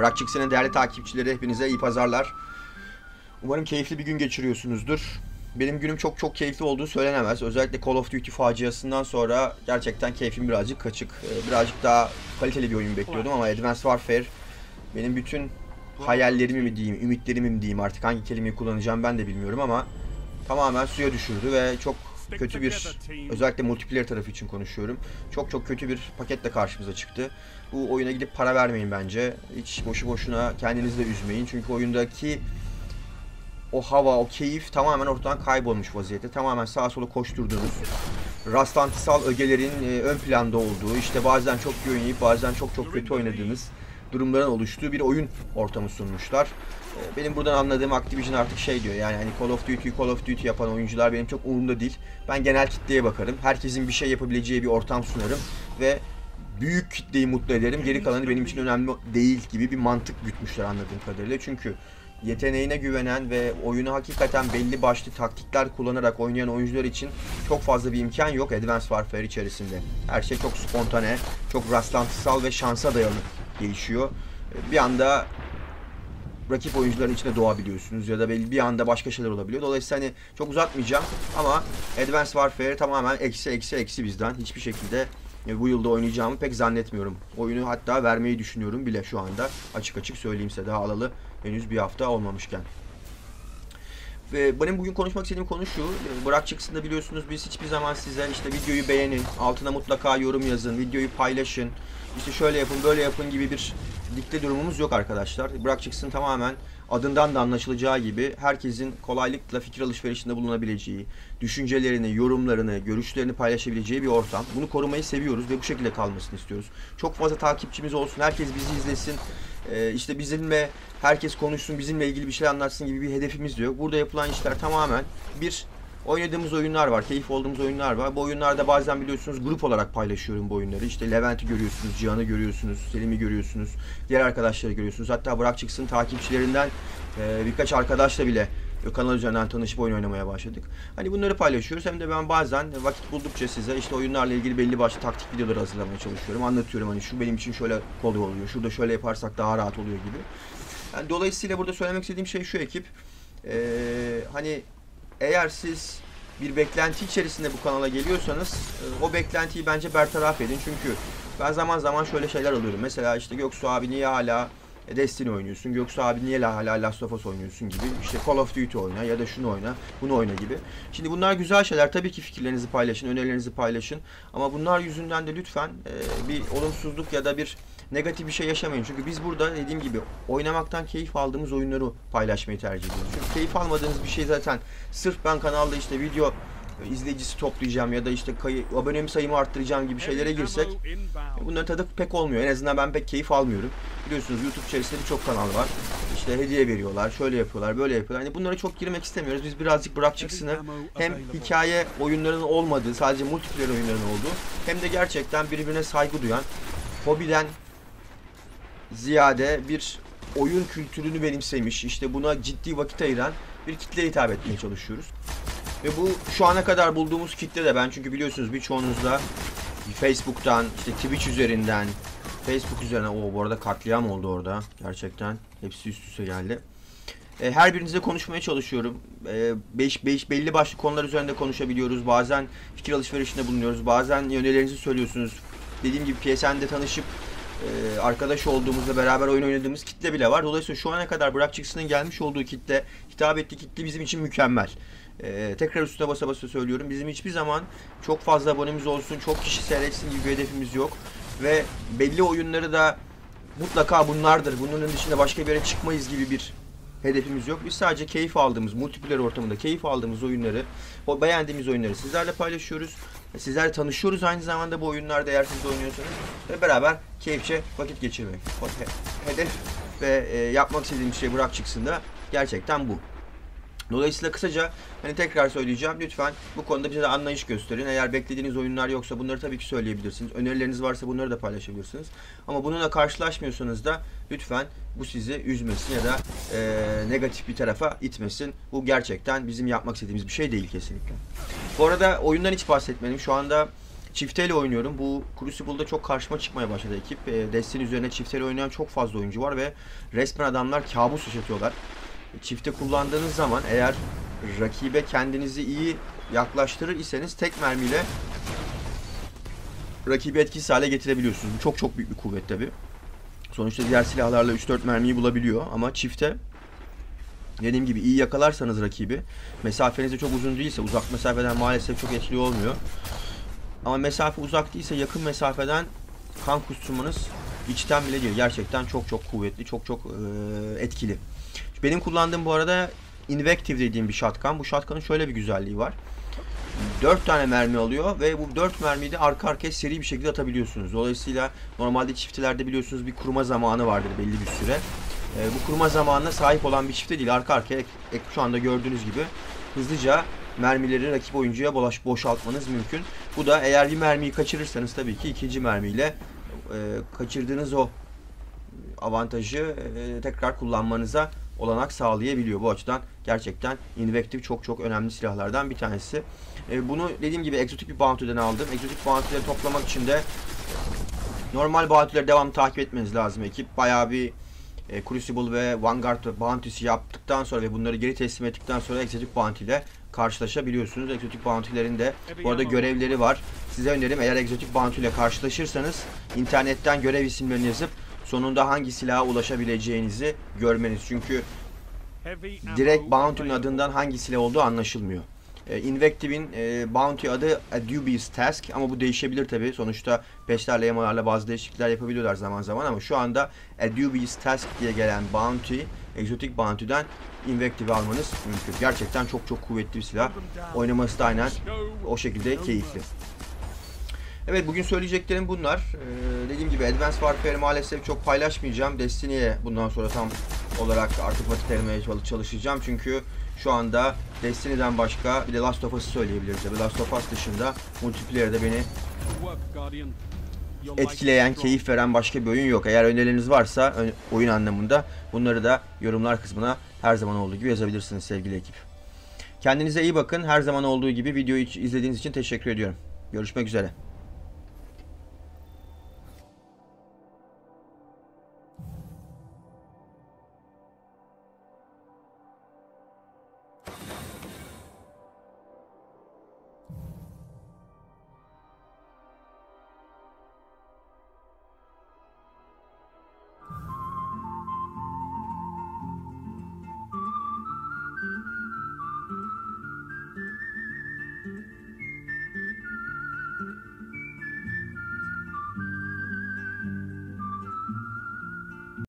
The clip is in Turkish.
Bırak Çıksın'ın değerli takipçileri hepinize iyi pazarlar. Umarım keyifli bir gün geçiriyorsunuzdur. Benim günüm çok çok keyifli olduğu söylenemez. Özellikle Call of Duty faciasından sonra gerçekten keyfim birazcık kaçık. Ee, Birazcık daha kaliteli bir oyun bekliyordum ama Advanced Warfare benim bütün hayallerimi mi diyeyim, ümitlerimi mi diyeyim artık hangi kelimeyi kullanacağım ben de bilmiyorum ama tamamen suya düşürdü ve çok kötü bir özellikle multiplayer tarafı için konuşuyorum. Çok çok kötü bir paketle karşımıza çıktı. Bu oyuna gidip para vermeyin bence. Hiç boşu boşuna kendinizi de üzmeyin. Çünkü oyundaki o hava, o keyif tamamen ortadan kaybolmuş vaziyette. Tamamen sağa sola koşturduğunuz, rastlantısal ögelerin e, ön planda olduğu, işte bazen çok iyi oynayıp bazen çok çok kötü oynadığınız durumların oluştuğu bir oyun ortamı sunmuşlar. E, Benim buradan anladığım Activision artık şey diyor yani hani Call of Duty, Call of Duty yapan oyuncular benim çok umurumda değil. Ben genel kitleye bakarım. Herkesin bir şey yapabileceği bir ortam sunarım ve büyük kitleyi mutlu ederim. Geri kalanı benim için önemli değil gibi bir mantık gütmüşler anladığım kadarıyla. Çünkü yeteneğine güvenen ve oyunu hakikaten belli başlı taktikler kullanarak oynayan oyuncular için çok fazla bir imkan yok Advanced Warfare içerisinde. Her şey çok spontane, çok rastlantısal ve şansa dayalı gelişiyor. Bir anda rakip oyuncuların içine doğabiliyorsunuz ya da bir anda başka şeyler olabiliyor. Dolayısıyla hani çok uzatmayacağım ama Advanced Warfare tamamen eksi eksi eksi bizden. Hiçbir şekilde e, bu yılda oynayacağımı pek zannetmiyorum. Oyunu hatta vermeyi düşünüyorum bile şu anda. Açık açık söyleyeyim size daha alalı henüz bir hafta olmamışken. Ve benim bugün konuşmak istediğim konu şu. e, Bırak çıksın da biliyorsunuz biz hiçbir zaman size işte videoyu beğenin, altına mutlaka yorum yazın, videoyu paylaşın, işte şöyle yapın, böyle yapın gibi bir dikte durumumuz yok arkadaşlar. Bırak çıksın tamamen adından da anlaşılacağı gibi herkesin kolaylıkla fikir alışverişinde bulunabileceği, düşüncelerini, yorumlarını, görüşlerini paylaşabileceği bir ortam. Bunu korumayı seviyoruz ve bu şekilde kalmasını istiyoruz. Çok fazla takipçimiz olsun, herkes bizi izlesin. Ee, işte bizimle herkes konuşsun, bizimle ilgili bir şey anlatsın gibi bir hedefimiz de yok. Burada yapılan işler tamamen bir oynadığımız oyunlar var, keyif olduğumuz oyunlar var. Bu oyunlarda bazen biliyorsunuz grup olarak paylaşıyorum bu oyunları. İşte Levent'i görüyorsunuz, Cihan'ı görüyorsunuz, Selim'i görüyorsunuz, diğer arkadaşları görüyorsunuz. Hatta Burak Çıksın takipçilerinden e, birkaç arkadaşla bile kanal üzerinden tanışıp oyun oynamaya başladık. Hani bunları paylaşıyoruz. Hem de ben bazen vakit buldukça size işte oyunlarla ilgili belli başlı taktik videoları hazırlamaya çalışıyorum. Anlatıyorum hani şu benim için şöyle kolay oluyor, şurada şöyle yaparsak daha rahat oluyor gibi. Yani dolayısıyla burada söylemek istediğim şey şu ekip. Ee, hani eğer siz bir beklenti içerisinde bu kanala geliyorsanız e, o beklentiyi bence bertaraf edin. Çünkü ben zaman zaman şöyle şeyler alıyorum. Mesela işte Göksu abi niye hala Destiny oynuyorsun. Göksu abi niye hala Last of Us oynuyorsun gibi. İşte Call of Duty oyna ya da şunu oyna, bunu oyna gibi. Şimdi bunlar güzel şeyler. Tabii ki fikirlerinizi paylaşın, önerilerinizi paylaşın. Ama bunlar yüzünden de lütfen e, bir olumsuzluk ya da bir negatif bir şey yaşamayın. Çünkü biz burada dediğim gibi oynamaktan keyif aldığımız oyunları paylaşmayı tercih ediyoruz. Çünkü keyif almadığınız bir şey zaten sırf ben kanalda işte video izleyicisi toplayacağım ya da işte kayı, abone sayımı arttıracağım gibi şeylere girsek bunların tadı pek olmuyor. En azından ben pek keyif almıyorum. Biliyorsunuz YouTube içerisinde birçok kanal var. İşte hediye veriyorlar, şöyle yapıyorlar, böyle yapıyorlar. Hani bunlara çok girmek istemiyoruz. Biz birazcık bırak çıksını hem hikaye oyunlarının olmadığı, sadece multiplayer oyunların olduğu hem de gerçekten birbirine saygı duyan, hobiden ziyade bir oyun kültürünü benimsemiş, işte buna ciddi vakit ayıran bir kitleye hitap etmeye çalışıyoruz. Ve bu şu ana kadar bulduğumuz kitle de ben çünkü biliyorsunuz birçoğunuzda Facebook'tan, işte Twitch üzerinden, Facebook üzerinden, o bu arada katliam oldu orada gerçekten. Hepsi üst üste geldi. E, her birinizle konuşmaya çalışıyorum. E, beş, beş, belli başlı konular üzerinde konuşabiliyoruz. Bazen fikir alışverişinde bulunuyoruz. Bazen yönerilerinizi söylüyorsunuz. Dediğim gibi PSN'de tanışıp e, arkadaş olduğumuzda beraber oyun oynadığımız kitle bile var. Dolayısıyla şu ana kadar Bırak Çıksın'ın gelmiş olduğu kitle, hitap ettiği kitle bizim için mükemmel. Ee, tekrar üstüne basa basa söylüyorum. Bizim hiçbir zaman çok fazla abonemiz olsun, çok kişi seyretsin gibi bir hedefimiz yok. Ve belli oyunları da mutlaka bunlardır. Bunların dışında başka bir yere çıkmayız gibi bir hedefimiz yok. Biz sadece keyif aldığımız, multiplayer ortamında keyif aldığımız oyunları, o beğendiğimiz oyunları sizlerle paylaşıyoruz. Sizlerle tanışıyoruz aynı zamanda bu oyunlarda eğer siz de oynuyorsanız. Ve beraber keyifçe vakit geçirmek. Hedef ve e, yapmak istediğim şey bırak çıksın da gerçekten bu. Dolayısıyla kısaca hani tekrar söyleyeceğim lütfen bu konuda bize de anlayış gösterin. Eğer beklediğiniz oyunlar yoksa bunları tabii ki söyleyebilirsiniz. Önerileriniz varsa bunları da paylaşabilirsiniz. Ama bununla karşılaşmıyorsanız da lütfen bu sizi üzmesin ya da e, negatif bir tarafa itmesin. Bu gerçekten bizim yapmak istediğimiz bir şey değil kesinlikle. Bu arada oyundan hiç bahsetmedim. Şu anda çifteyle oynuyorum. Bu Crucible'da çok karşıma çıkmaya başladı ekip. E, Destiny üzerine çifteyle oynayan çok fazla oyuncu var ve resmen adamlar kabus yaşatıyorlar. Çifte kullandığınız zaman eğer rakibe kendinizi iyi yaklaştırır iseniz tek mermiyle rakibi etkisiz hale getirebiliyorsunuz. Bu çok çok büyük bir kuvvet tabi. Sonuçta diğer silahlarla 3-4 mermiyi bulabiliyor ama çifte dediğim gibi iyi yakalarsanız rakibi mesafeniz de çok uzun değilse uzak mesafeden maalesef çok etkili olmuyor. Ama mesafe uzak değilse yakın mesafeden kan kusturmanız içten bile değil. Gerçekten çok çok kuvvetli, çok çok e, etkili. Benim kullandığım bu arada Invective dediğim bir shotgun. Bu shotgun'ın şöyle bir güzelliği var. 4 tane mermi alıyor ve bu 4 mermiyi de arka arkaya seri bir şekilde atabiliyorsunuz. Dolayısıyla normalde çiftelerde biliyorsunuz bir kuruma zamanı vardır belli bir süre. E, bu kuruma zamanına sahip olan bir çifte değil. Arka arkaya şu anda gördüğünüz gibi hızlıca mermileri rakip oyuncuya bolaş, boşaltmanız mümkün. Bu da eğer bir mermiyi kaçırırsanız tabii ki ikinci mermiyle e, kaçırdığınız o avantajı e, tekrar kullanmanıza olanak sağlayabiliyor. Bu açıdan gerçekten Invective çok çok önemli silahlardan bir tanesi. E, bunu dediğim gibi egzotik bir bounty'den aldım. Egzotik bounty'leri toplamak için de normal bounty'leri devam takip etmeniz lazım ekip. Bayağı bir e, Crucible ve Vanguard bounty'si yaptıktan sonra ve bunları geri teslim ettikten sonra egzotik bounty ile karşılaşabiliyorsunuz. Egzotik bounty'lerin de bu arada görevleri var. Size önerim eğer egzotik bounty ile karşılaşırsanız internetten görev isimlerini yazıp sonunda hangi silaha ulaşabileceğinizi görmeniz. Çünkü direkt Bounty'nin adından hangi silah olduğu anlaşılmıyor. E, Invective'in e, Bounty adı A Dubious Task ama bu değişebilir tabi. Sonuçta peşlerle yamalarla bazı değişiklikler yapabiliyorlar zaman zaman ama şu anda A Dubious Task diye gelen Bounty, Exotic Bounty'den Invective almanız mümkün. Gerçekten çok çok kuvvetli bir silah. Oynaması da aynen o şekilde keyifli. Evet bugün söyleyeceklerim bunlar. Ee, dediğim gibi Advanced Warfare maalesef çok paylaşmayacağım. Destiny'ye bundan sonra tam olarak artık vakit ayırmaya çalışacağım. Çünkü şu anda Destiny'den başka bir de Last of Us'ı söyleyebiliriz. Tabii Last of Us dışında multiplayer'de beni etkileyen, keyif veren başka bir oyun yok. Eğer önerileriniz varsa oyun anlamında bunları da yorumlar kısmına her zaman olduğu gibi yazabilirsiniz sevgili ekip. Kendinize iyi bakın. Her zaman olduğu gibi videoyu izlediğiniz için teşekkür ediyorum. Görüşmek üzere.